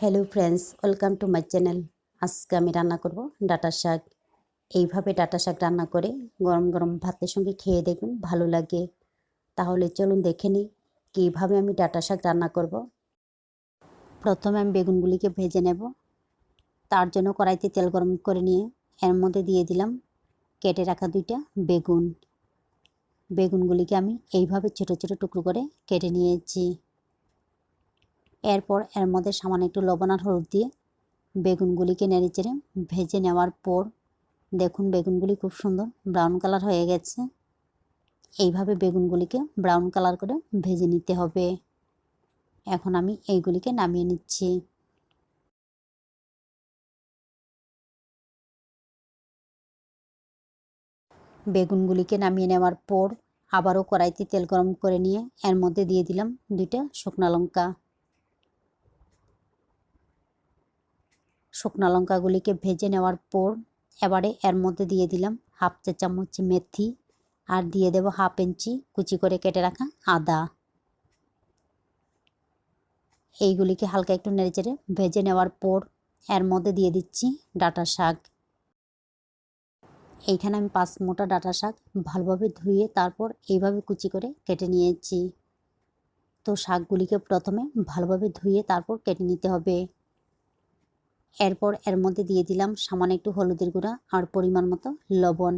Hello friends welcome to my channel আজকে আমি রান্না করব ডাটা শাক। এইভাবে ডাটা শাক রান্না করে গরম গরম ভাতের সঙ্গে খেয়ে দেখবেন ভালো লাগে। তাহলে চলুন দেখে নিই কীভাবে আমি ডাটা শাক রান্না করব। প্রথমে আমি বেগুনগুলিকে ভেজে নেব। তার জন্য কড়াইতে তেল গরম করে নিয়ে এর মধ্যে দিয়ে দিলাম কেটে রাখা দুইটা বেগুন। বেগুনগুলিকে আমি এইভাবে ছোটো ছোটো টুকরো করে কেটে নিয়েছি। এরপর এর মধ্যে সামান্য একটু লবণ আর হলুদ দিয়ে বেগুনগুলিকে নেড়ে চেড়ে ভেজে নেওয়ার পর দেখুন বেগুনগুলি খুব সুন্দর ব্রাউন কালার হয়ে গেছে। এইভাবে বেগুনগুলিকে ব্রাউন কালার করে ভেজে নিতে হবে। এখন আমি এইগুলিকে নামিয়ে নিচ্ছি। বেগুনগুলিকে নামিয়ে নেওয়ার পর আবারও কড়াইতে তেল গরম করে নিয়ে এর মধ্যে দিয়ে দিলাম দুইটা শুকনো লঙ্কা। শুকনো লঙ্কাগুলিকে ভেজে নেওয়ার পর এবারে এর মধ্যে দিয়ে দিলাম হাফ চা চামচ মেথি আর দিয়ে দেব হাফ ইঞ্চি কুচি করে কেটে রাখা আদা। এইগুলিকে হালকা একটু নেড়েচেড়ে ভেজে নেওয়ার পর এর মধ্যে দিয়ে দিচ্ছি ডাটা শাক। এইখানে আমি পাঁচ মোটা ডাটা শাক ভালোভাবে ধুয়ে তারপর এইভাবে কুচি করে কেটে নিয়েছি। তো শাকগুলিকে প্রথমে ভালোভাবে ধুয়ে তারপর কেটে নিতে হবে। এরপর এর মধ্যে দিয়ে দিলাম সামান্য একটু হলুদের গুঁড়া আর পরিমাণ মতো লবণ।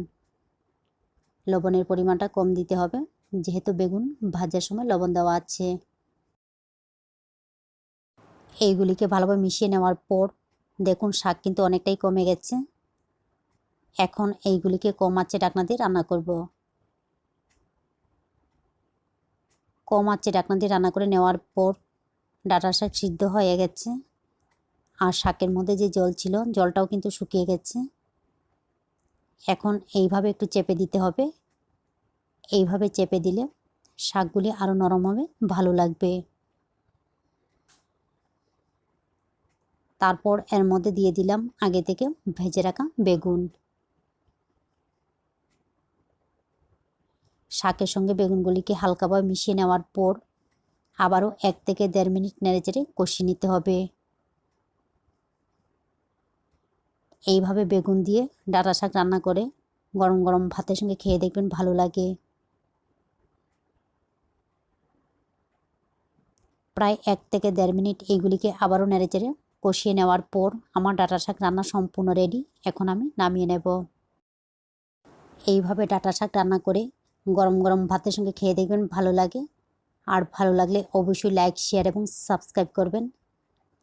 লবণের পরিমাণটা কম দিতে হবে, যেহেতু বেগুন ভাজার সময় লবণ দেওয়া আছে। এইগুলিকে ভালোভাবে মিশিয়ে নেওয়ার পর দেখুন শাক কিন্তু অনেকটাই কমে গেছে। এখন এইগুলিকে কম আঁচে ডাকনা দিয়ে রান্না করব। কম আঁচে ডাকনা দিয়ে রান্না করে নেওয়ার পর ডাটা শাক সিদ্ধ হয়ে গেছে। আর শাকের মধ্যে যে জল ছিল, জলটাও কিন্তু শুকিয়ে গেছে। এখন এইভাবে একটু চেপে দিতে হবে। এইভাবে চেপে দিলে শাকগুলি আরও নরম হবে, ভালো লাগবে। তারপর এর মধ্যে দিয়ে দিলাম আগে থেকে ভেজে রাখা বেগুন। শাকের সঙ্গে বেগুনগুলিকে হালকাভাবে মিশিয়ে নেওয়ার পর আবারও এক থেকে দেড় মিনিট নেড়ে চেড়ে কষিয়ে নিতে হবে। এইভাবে বেগুন দিয়ে ডাটা শাক রান্না করে গরম গরম ভাতের সঙ্গে খেয়ে দেখবেন ভালো লাগে। প্রায় এক থেকে দেড় মিনিট এইগুলিকে আবারও নেড়েচেড়ে কষিয়ে নেওয়ার পর আমার ডাটা শাক রান্না সম্পূর্ণ রেডি, এখন আমি নামিয়ে নেব। এইভাবে ডাটা শাক রান্না করে গরম গরম ভাতের সঙ্গে খেয়ে দেখবেন ভালো লাগে। আর ভালো লাগলে অবশ্যই লাইক, শেয়ার এবং সাবস্ক্রাইব করবেন।